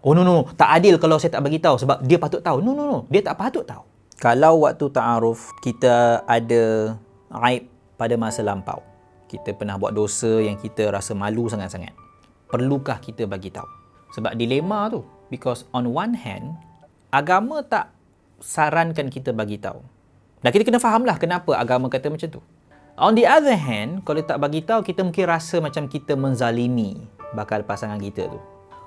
Oh no no, tak adil kalau saya tak bagi tahu sebab dia patut tahu. No no no, dia tak patut tahu. Kalau waktu ta'aruf kita ada aib pada masa lampau. Kita pernah buat dosa yang kita rasa malu sangat-sangat. Perlukah kita bagi tahu? Sebab dilema tu. Because on one hand, agama tak sarankan kita bagi tahu. Dan kita kena fahamlah kenapa agama kata macam tu. On the other hand, kalau tak bagi tahu kita mungkin rasa macam kita menzalimi bakal pasangan kita tu.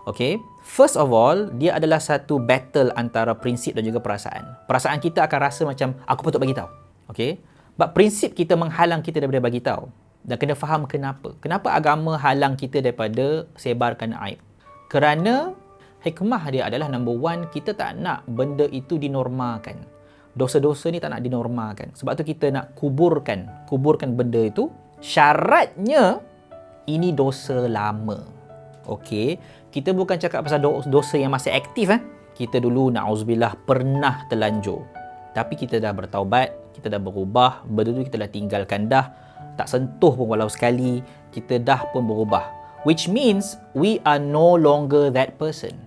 Okay, first of all, dia adalah satu battle antara prinsip dan juga perasaan. Perasaan kita akan rasa macam aku patut bagi tahu. Okay, but prinsip kita menghalang kita daripada bagi tahu. Dan kena faham kenapa. Kenapa agama halang kita daripada sebarkan aib? Kerana hikmah dia adalah number one, kita tak nak benda itu dinormalkan dosa-dosa ni tak nak dinormalkan. Sebab tu kita nak kuburkan, kuburkan benda itu. Syaratnya ini dosa lama. Okey, kita bukan cakap pasal dosa yang masih aktif eh. Kita dulu nauzubillah pernah terlanjur. Tapi kita dah bertaubat, kita dah berubah, benda tu kita dah tinggalkan dah. Tak sentuh pun walau sekali, kita dah pun berubah. Which means we are no longer that person.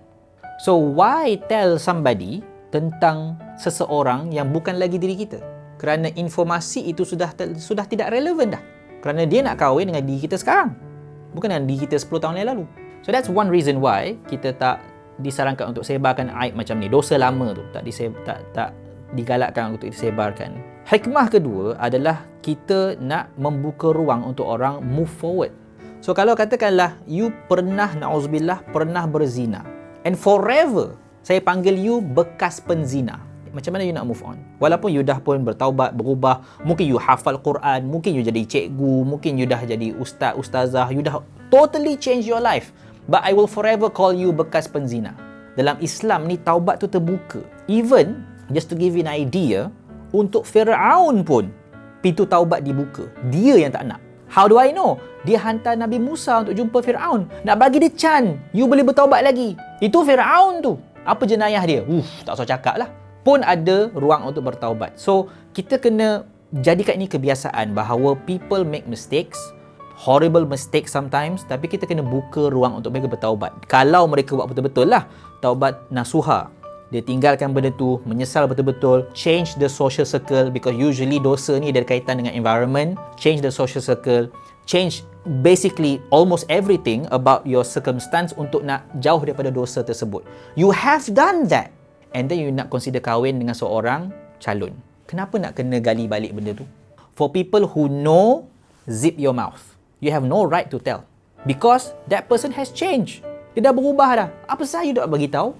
So why tell somebody tentang seseorang yang bukan lagi diri kita kerana informasi itu sudah sudah tidak relevan dah kerana dia nak kahwin dengan diri kita sekarang bukan dengan diri kita 10 tahun yang lalu so that's one reason why kita tak disarankan untuk sebarkan aib macam ni dosa lama tu tak diseb, tak tak digalakkan untuk disebarkan hikmah kedua adalah kita nak membuka ruang untuk orang move forward so kalau katakanlah you pernah nauzubillah pernah berzina and forever saya panggil you bekas penzina. Macam mana you nak move on? Walaupun you dah pun bertaubat, berubah, mungkin you hafal Quran, mungkin you jadi cikgu, mungkin you dah jadi ustaz, ustazah, you dah totally change your life. But I will forever call you bekas penzina. Dalam Islam ni taubat tu terbuka. Even, just to give you an idea, untuk Fir'aun pun, pintu taubat dibuka. Dia yang tak nak. How do I know? Dia hantar Nabi Musa untuk jumpa Fir'aun. Nak bagi dia can. You boleh bertaubat lagi. Itu Fir'aun tu apa jenayah dia? Uff, tak usah cakap lah. Pun ada ruang untuk bertaubat. So, kita kena jadikan ini kebiasaan bahawa people make mistakes, horrible mistakes sometimes, tapi kita kena buka ruang untuk mereka bertaubat. Kalau mereka buat betul-betul lah, taubat nasuha. Dia tinggalkan benda tu, menyesal betul-betul, change the social circle because usually dosa ni ada kaitan dengan environment, change the social circle, change basically almost everything about your circumstance untuk nak jauh daripada dosa tersebut. You have done that. And then you nak consider kahwin dengan seorang calon. Kenapa nak kena gali balik benda tu? For people who know, zip your mouth. You have no right to tell. Because that person has changed. Dia dah berubah dah. Apa saya tak bagi tahu?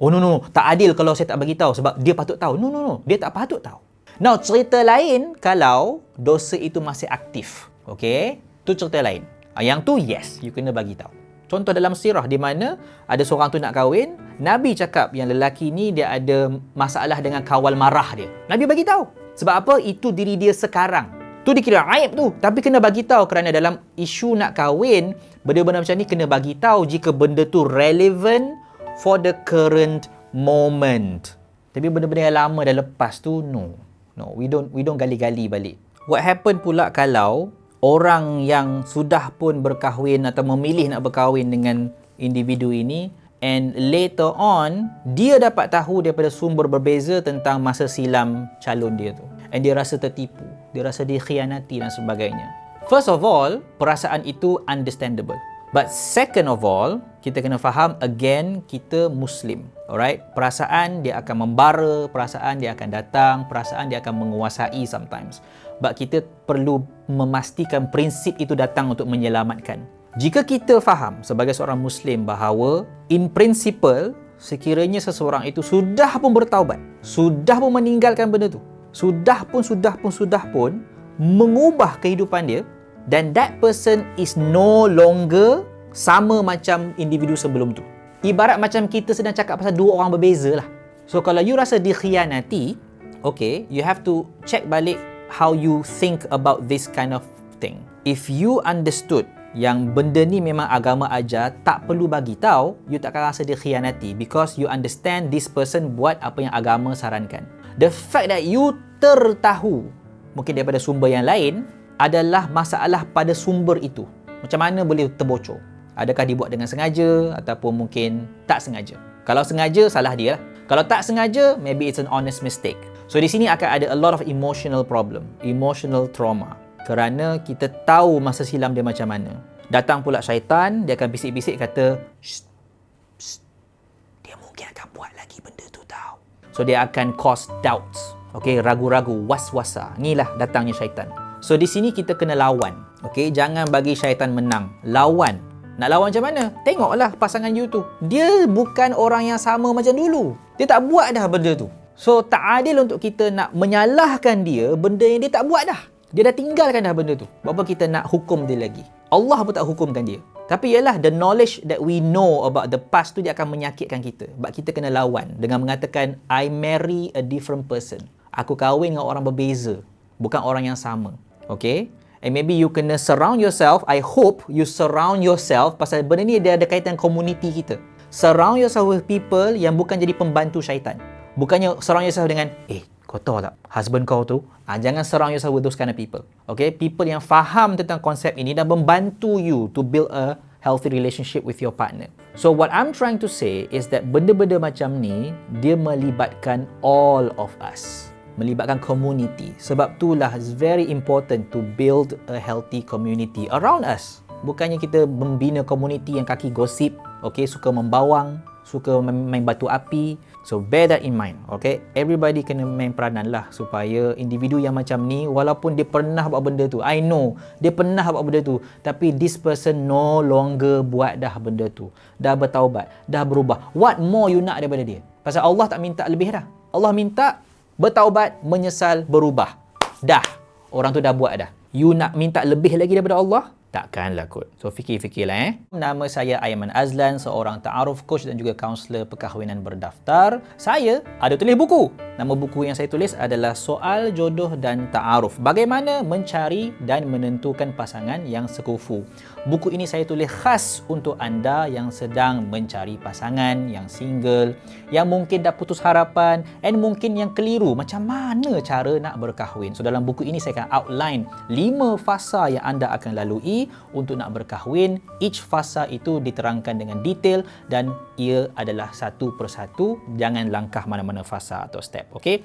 Oh no no, tak adil kalau saya tak bagi tahu sebab dia patut tahu. No no no, dia tak patut tahu. Now cerita lain kalau dosa itu masih aktif. Okay? tu cerita lain. Ah, yang tu yes, you kena bagi tahu. Contoh dalam sirah di mana ada seorang tu nak kahwin, Nabi cakap yang lelaki ni dia ada masalah dengan kawal marah dia. Nabi bagi tahu. Sebab apa? Itu diri dia sekarang. Tu dikira aib tu, tapi kena bagi tahu kerana dalam isu nak kahwin, benda-benda macam ni kena bagi tahu jika benda tu relevant for the current moment. Tapi benda-benda yang lama dah lepas tu no. No, we don't we don't gali-gali balik. What happen pula kalau orang yang sudah pun berkahwin atau memilih nak berkahwin dengan individu ini and later on dia dapat tahu daripada sumber berbeza tentang masa silam calon dia tu and dia rasa tertipu. Dia rasa dikhianati dan sebagainya. First of all perasaan itu understandable. But second of all kita kena faham again kita muslim. Alright? Perasaan dia akan membara perasaan dia akan datang perasaan dia akan menguasai sometimes. But kita perlu memastikan prinsip itu datang untuk menyelamatkan. Jika kita faham sebagai seorang Muslim bahawa in principle sekiranya seseorang itu sudah pun bertaubat, sudah pun meninggalkan benda tu, sudah pun, sudah pun, sudah pun mengubah kehidupan dia dan that person is no longer sama macam individu sebelum tu. Ibarat macam kita sedang cakap pasal dua orang berbeza lah. So kalau you rasa dikhianati, okay, you have to check balik how you think about this kind of thing. If you understood yang benda ni memang agama ajar, tak perlu bagi tahu, you tak akan rasa dikhianati because you understand this person buat apa yang agama sarankan. The fact that you tertahu mungkin daripada sumber yang lain adalah masalah pada sumber itu. Macam mana boleh terbocor? Adakah dibuat dengan sengaja ataupun mungkin tak sengaja? Kalau sengaja, salah dia lah. Kalau tak sengaja, maybe it's an honest mistake. So di sini akan ada a lot of emotional problem, emotional trauma. Kerana kita tahu masa silam dia macam mana. Datang pula syaitan, dia akan bisik-bisik kata, Shh, shh, dia mungkin akan buat So dia akan cause doubts. Okay, ragu-ragu, was-wasa. Inilah datangnya syaitan. So di sini kita kena lawan. Okay, jangan bagi syaitan menang. Lawan. Nak lawan macam mana? Tengoklah pasangan you tu. Dia bukan orang yang sama macam dulu. Dia tak buat dah benda tu. So tak adil untuk kita nak menyalahkan dia benda yang dia tak buat dah. Dia dah tinggalkan dah benda tu. Berapa kita nak hukum dia lagi? Allah pun tak hukumkan dia. Tapi ialah the knowledge that we know about the past tu dia akan menyakitkan kita. Sebab kita kena lawan dengan mengatakan I marry a different person. Aku kahwin dengan orang berbeza. Bukan orang yang sama. Okay? And maybe you kena surround yourself. I hope you surround yourself pasal benda ni dia ada kaitan community kita. Surround yourself with people yang bukan jadi pembantu syaitan. Bukannya surround yourself dengan, eh, kau tahu tak, husband kau tu, ah, jangan surround yourself with those kind of people. Okay, people yang faham tentang konsep ini dan membantu you to build a healthy relationship with your partner. So what I'm trying to say is that benda-benda macam ni, dia melibatkan all of us. Melibatkan community. Sebab itulah it's very important to build a healthy community around us. Bukannya kita membina community yang kaki gosip, okay, suka membawang, suka main batu api, So bear that in mind, okay? Everybody kena main peranan lah supaya individu yang macam ni walaupun dia pernah buat benda tu, I know dia pernah buat benda tu, tapi this person no longer buat dah benda tu. Dah bertaubat, dah berubah. What more you nak daripada dia? Pasal Allah tak minta lebih dah. Allah minta bertaubat, menyesal, berubah. Dah. Orang tu dah buat dah. You nak minta lebih lagi daripada Allah? Takkanlah kot. So fikir-fikirlah eh. Nama saya Aiman Azlan, seorang ta'aruf coach dan juga kaunselor perkahwinan berdaftar. Saya ada tulis buku. Nama buku yang saya tulis adalah Soal Jodoh dan Ta'aruf. Bagaimana mencari dan menentukan pasangan yang sekufu. Buku ini saya tulis khas untuk anda yang sedang mencari pasangan yang single, yang mungkin dah putus harapan and mungkin yang keliru macam mana cara nak berkahwin. So dalam buku ini saya akan outline 5 fasa yang anda akan lalui untuk nak berkahwin. Each fasa itu diterangkan dengan detail dan ia adalah satu persatu. Jangan langkah mana-mana fasa atau step. Okay?